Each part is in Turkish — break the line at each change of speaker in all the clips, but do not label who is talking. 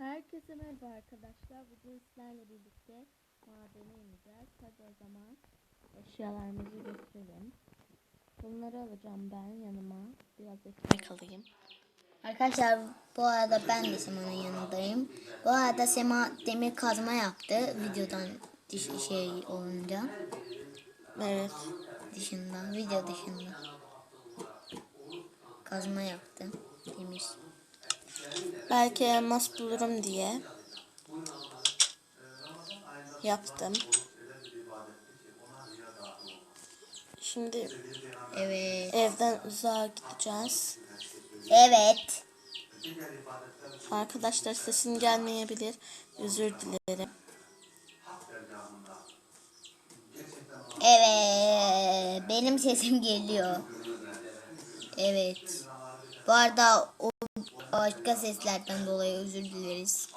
Herkese merhaba arkadaşlar. Bugün sizlerle birlikte madene ineceğiz. Hadi o zaman eşyalarımızı götürelim. Bunları alacağım ben yanıma. Biraz ekmek alayım.
Arkadaşlar bu arada ben de Sema'nın yanındayım. Bu arada Sema demir kazma yaptı videodan şey olunca
Evet.
dışında video dışında kazma yaptı demir.
Belki elmas bulurum diye yaptım. Şimdi
Evet.
evden uzağa gideceğiz.
Evet.
Arkadaşlar sesim gelmeyebilir. Özür dilerim.
Evet. Benim sesim geliyor. Evet. Bu arada o başka seslerden dolayı özür dileriz.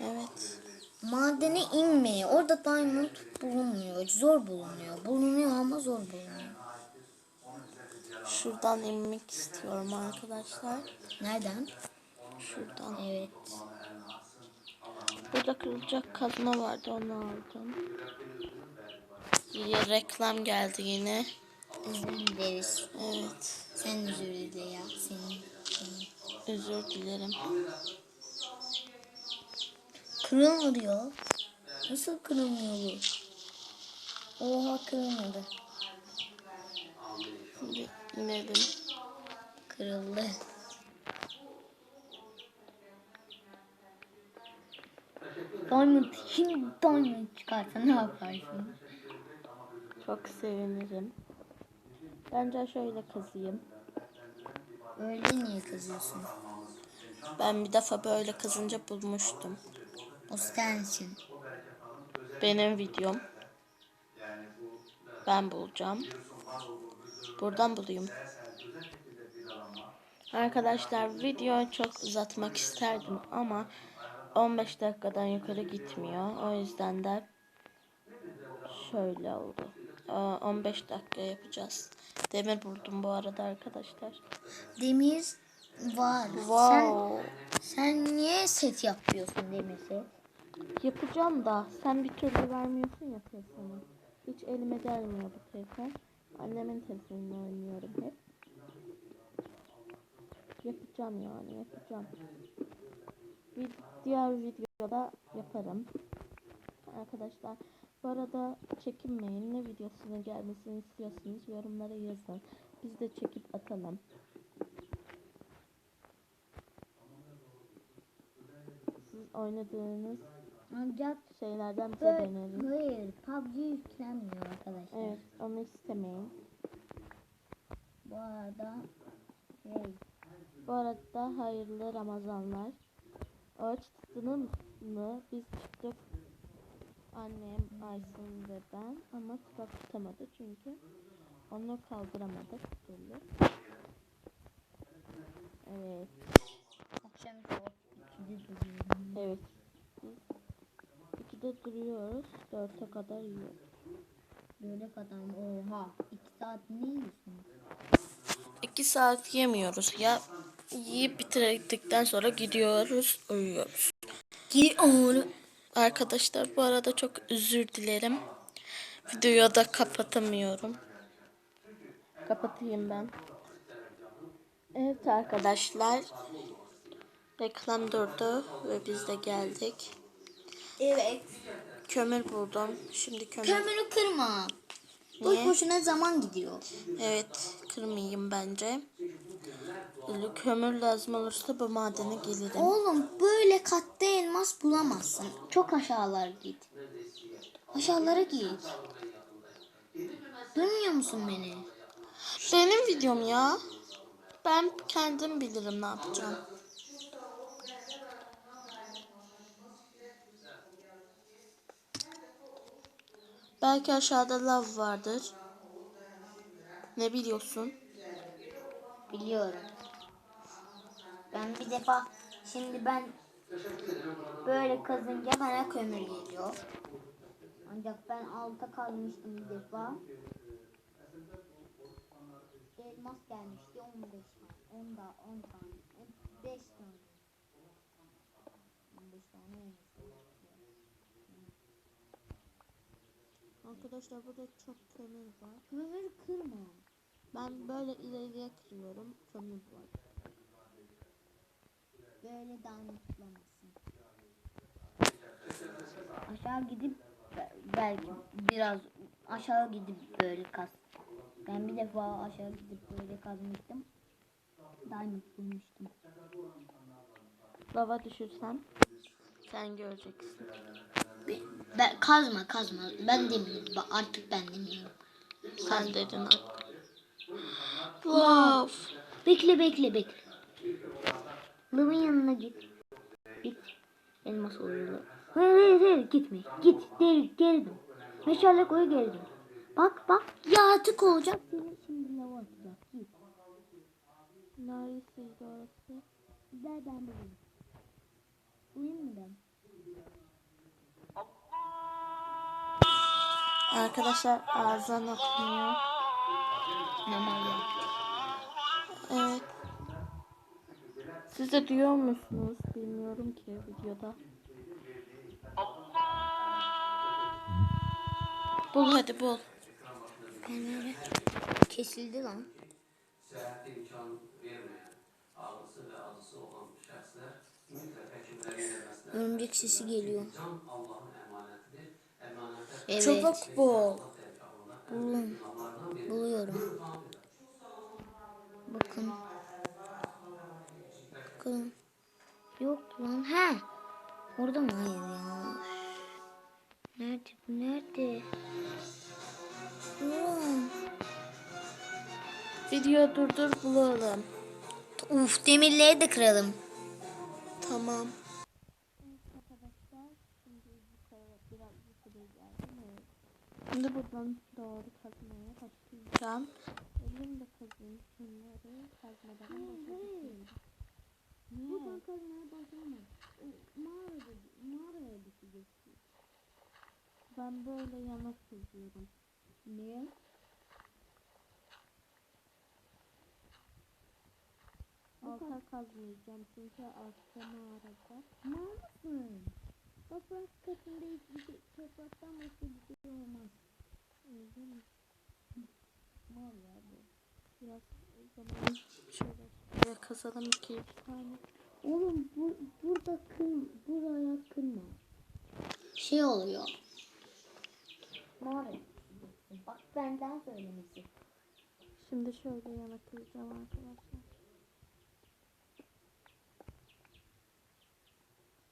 Evet.
Madene inme. Orada diamond bulunmuyor. Zor bulunuyor. Bulunuyor ama zor bulunuyor.
Şuradan inmek istiyorum arkadaşlar.
Nereden?
Şuradan.
Evet.
Burada kırılacak kazma vardı onu aldım. Ya reklam geldi yine.
Özür dileriz.
Evet.
Sen özür dile ya. Senin.
Özür dilerim.
Kırılmıyor. Nasıl kırılmıyor bu? Oha kırılmadı.
Şimdi inelim.
Kırıldı. Diamond, şimdi diamond çıkarsa ne yaparsın?
Çok sevinirim. Bence şöyle kazıyım.
Öyle niye kızıyorsun?
Ben bir defa böyle kazınca bulmuştum.
O sensin.
Benim videom. Ben bulacağım. Buradan bulayım. Arkadaşlar videoyu çok uzatmak isterdim ama 15 dakikadan yukarı gitmiyor. O yüzden de şöyle oldu. Aa, 15 dakika yapacağız. Demir buldum bu arada arkadaşlar.
Demir var.
Wow.
Sen, sen niye set yapıyorsun demirse?
Yapacağım da sen bir türlü vermiyorsun ya telefonu. Hiç elime gelmiyor bu telefon. Annemin telefonunu oynuyorum hep. Yapacağım yani yapacağım. Bir diğer videoda yaparım. Arkadaşlar bu arada çekinmeyin. Ne videosunun gelmesini istiyorsunuz yorumlara yazın. Biz de çekip atalım. Siz oynadığınız
Ancak
şeylerden bize önerin.
hayır PUBG yüklenmiyor arkadaşlar.
Evet onu istemeyin.
Bu arada şey,
Bu arada hayırlı Ramazanlar. Oruç tuttunuz mu? Biz tuttuk. Annem, Aysun ve ben. Ama Turak tutamadı çünkü. Onu kaldıramadık türlü. Evet.
akşam saat 2'de duruyorum.
Evet. İkide duruyoruz. Dörtte kadar yiyoruz.
Böyle kadar oha 2 saat ne yiyorsun?
İki saat yemiyoruz. Ya yiyip bitirdikten sonra gidiyoruz, uyuyoruz.
Ki onu
Arkadaşlar bu arada çok özür dilerim. Videoyu da kapatamıyorum. Kapatayım ben. Evet arkadaşlar. Reklam durdu ve biz de geldik.
Evet.
Kömür buldum. Şimdi kömür.
Kömürü kırma. Boş boşuna zaman gidiyor.
Evet kırmayayım bence. Kömür lazım olursa bu madene gelirim.
Oğlum böyle katta elmas bulamazsın. Çok aşağılara git. Aşağılara git. Duymuyor musun beni?
Benim videom ya. Ben kendim bilirim ne yapacağım. Belki aşağıda lav vardır. Ne biliyorsun?
Biliyorum. Ben bir defa şimdi ben böyle kazınca bana kömür geliyor. Ancak ben alta kalmıştım bir defa. Elmas gelmişti 15 tane. 10 da 10 tane. 5 tane. tane olması
Arkadaşlar burada çok kömür var.
Kömür kırma.
Ben böyle ileriye kırıyorum. Kömür var.
Böyle dağınıklamazsın. Aşağı gidip be- belki biraz aşağı gidip böyle kaz. Ben bir defa aşağı gidip böyle kazmıştım. Diamond bulmuştum.
Lava düşürsem sen göreceksin.
Ben, kazma kazma. Ben demiyorum. Artık ben demiyorum.
Sen dedin artık. Wow.
Bekle bekle bekle. Lavın yanına git. Git. Elmas oluyor. Hayır hayır hayır gitme. Git geri geri dön. Meşale koy geri dön. Bak bak yaratık olacak. Seni şimdi lava atacak. Git.
Neredesiydi orası?
Gel ben bulayım. Bulayım mı ben?
Arkadaşlar ağzından akmıyor.
Normal ya.
Evet. Siz de duyuyor musunuz? Bilmiyorum ki videoda. Bul hadi bul.
Kesildi lan.
seyahate imkan vermeyen, ağrısı ve acısı olan şəxslər mütləq həkimlərin verməsinə
Örümcek sesi geliyor.
can Allahın
Evet.
Çabuk bul.
Allah
Buluyorum. Bakın. Bakın. Yok lan. He. Orada mı? Hayır ya. Nerede? Nerede? Ulan.
Video durdur bulalım.
Uf demirleri de kıralım.
Tamam. Şimdi buradan doğru kazmaya başlayacağım. Elimle kazayım şunları kazmadan başlayayım.
Buradan kazmaya başlamam. Mağarada, mağaraya düşeceksin.
Ben böyle yana kazıyorum.
Niye?
Alta kazmayacağım çünkü altta mağarada.
Mal mısın? Toprak katında hiçbir şey, topraktan başka bir şey olmaz.
Öyle mi?
Mal ya bu.
Biraz zaman şöyle şuraya kazalım iki üç tane.
Oğlum bu, burada kın, buraya kınma. Şey oluyor. Mağara. Bak benden söylemesi.
Şimdi şöyle yana kıracağım arkadaşlar.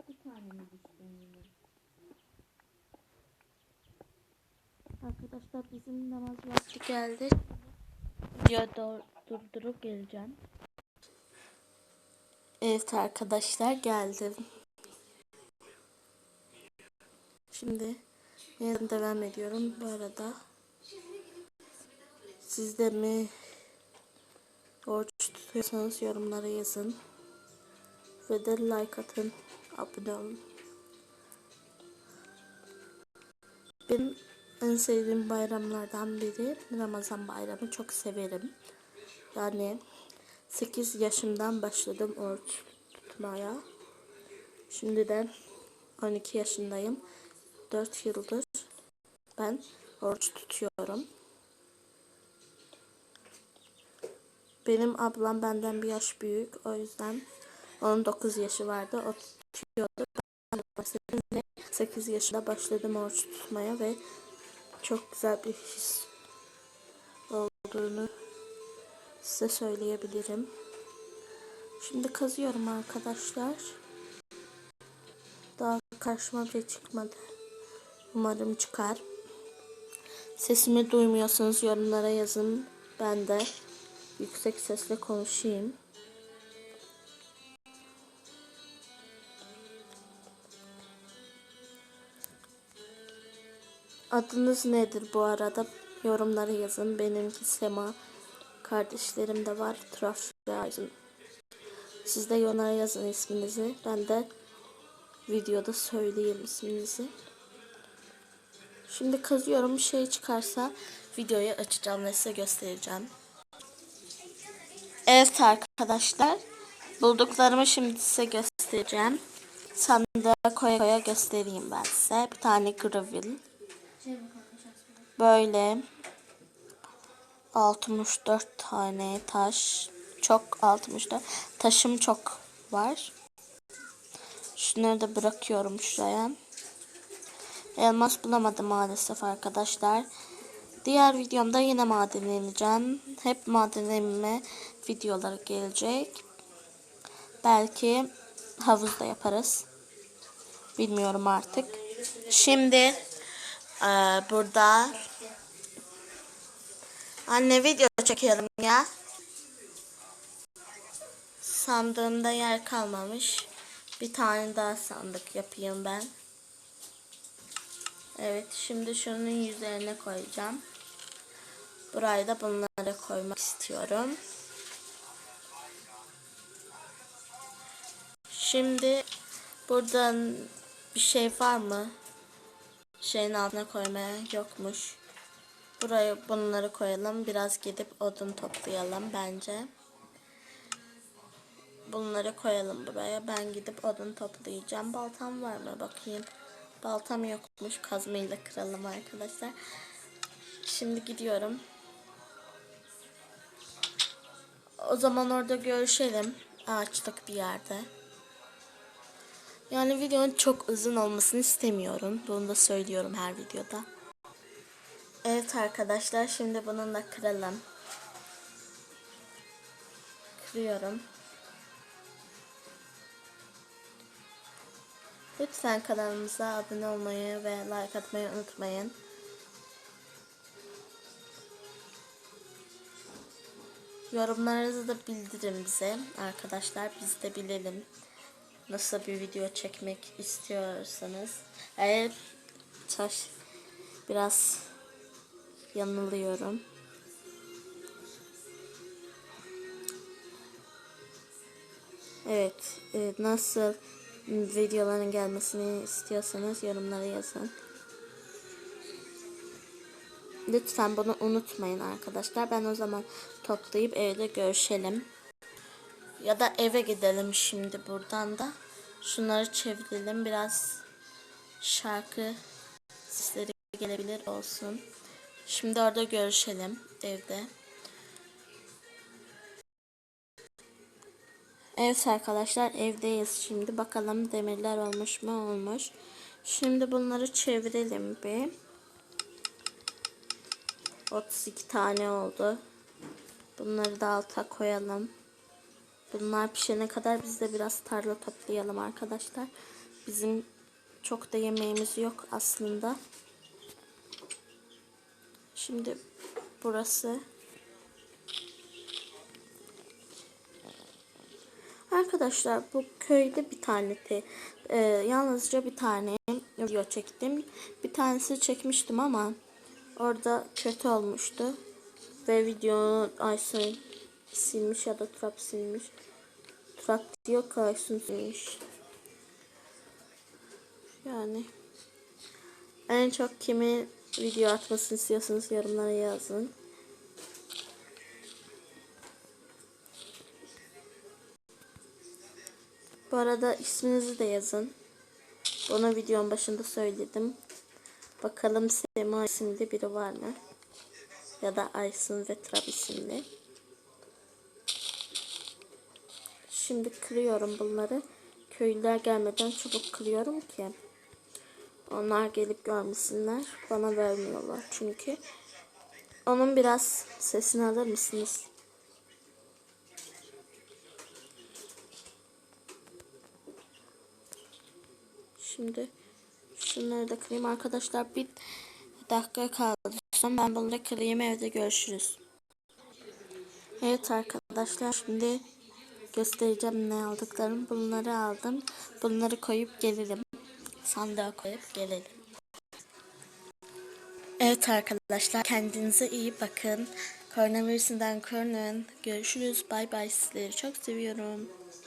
Bir tane mi düştün
Arkadaşlar bizim namaz vakti geldi. Video dur- durdurup geleceğim. Evet arkadaşlar geldim. Şimdi devam ediyorum. Bu arada siz de mi oruç tutuyorsanız yorumlara yazın. Ve de like atın. Abone olun. Benim en sevdiğim bayramlardan biri Ramazan bayramı. Çok severim. Yani 8 yaşımdan başladım oruç tutmaya. Şimdi de 12 yaşındayım. 4 yıldır ben oruç tutuyorum. Benim ablam benden bir yaş büyük. O yüzden onun 9 yaşı vardı. O tutuyordu. Ben de başladım ve 8 yaşında başladım oruç tutmaya ve çok güzel bir his olduğunu size söyleyebilirim. Şimdi kazıyorum arkadaşlar. Daha karşıma bile çıkmadı. Umarım çıkar. Sesimi duymuyorsanız yorumlara yazın. Ben de yüksek sesle konuşayım. Adınız nedir bu arada? Yorumlara yazın. Benimki Sema. Kardeşlerim de var. Traf ve Aydın. Siz de yorumlara yazın isminizi. Ben de videoda söyleyeyim isminizi. Şimdi kazıyorum. Bir şey çıkarsa videoyu açacağım ve size göstereceğim. Evet arkadaşlar. Bulduklarımı şimdi size göstereceğim. sandığa koya koya göstereyim ben size. Bir tane gravel. Böyle 64 tane taş. Çok 64. Taşım çok var. Şunları da bırakıyorum şuraya. Elmas bulamadım maalesef arkadaşlar. Diğer videomda yine madenleneceğim. Hep madenlenme videoları gelecek. Belki havuzda yaparız. Bilmiyorum artık. Şimdi eee, burada anne video çekelim ya. Sandığımda yer kalmamış. Bir tane daha sandık yapayım ben. Evet şimdi şunun üzerine koyacağım. Buraya da bunları koymak istiyorum. Şimdi buradan bir şey var mı? Şeyin altına koymaya yokmuş. Buraya bunları koyalım. Biraz gidip odun toplayalım bence. Bunları koyalım buraya. Ben gidip odun toplayacağım. Baltam var mı? Bakayım. Baltam yokmuş. Kazmayla kıralım arkadaşlar. Şimdi gidiyorum. O zaman orada görüşelim. Ağaçlık bir yerde. Yani videonun çok uzun olmasını istemiyorum. Bunu da söylüyorum her videoda. Evet arkadaşlar şimdi bununla kıralım. Kırıyorum. Lütfen kanalımıza abone olmayı ve like atmayı unutmayın. Yorumlarınızı da bildirin bize arkadaşlar. Biz de bilelim nasıl bir video çekmek istiyorsanız. Eğer taş biraz yanılıyorum. Evet, e, nasıl videoların gelmesini istiyorsanız yorumlara yazın. Lütfen bunu unutmayın arkadaşlar. Ben o zaman toplayıp evde görüşelim. Ya da eve gidelim şimdi buradan da. Şunları çevirelim. Biraz şarkı sesleri gelebilir olsun. Şimdi orada görüşelim evde. Evet arkadaşlar evdeyiz şimdi. Bakalım demirler olmuş mu olmuş. Şimdi bunları çevirelim bir. 32 tane oldu. Bunları da alta koyalım. Bunlar pişene kadar biz de biraz tarla toplayalım arkadaşlar. Bizim çok da yemeğimiz yok aslında. Şimdi burası. Arkadaşlar bu köyde bir tane te, e, yalnızca bir tane video çektim. Bir tanesi çekmiştim ama orada kötü olmuştu. Ve videonun Aysun silmiş ya da Trap silmiş. Trap diyor Aysun silmiş. Yani en çok kimi video atmasını istiyorsanız yorumlara yazın. Bu arada isminizi de yazın. Bunu videonun başında söyledim. Bakalım Sema isimli biri var mı? Ya da Aysun ve Trab isimli. Şimdi kırıyorum bunları. Köylüler gelmeden çabuk kırıyorum ki. Onlar gelip görmesinler. Bana vermiyorlar çünkü. Onun biraz sesini alır mısınız? Şimdi şunları da kırayım arkadaşlar. Bir dakika kaldı. Son ben bunları kırayım evde görüşürüz. Evet arkadaşlar şimdi göstereceğim ne aldıklarım. Bunları aldım. Bunları koyup gelelim. Sandığa koyup gelelim. Evet arkadaşlar kendinize iyi bakın. Koronavirüsünden korunun. Görüşürüz. Bay bay sizleri çok seviyorum.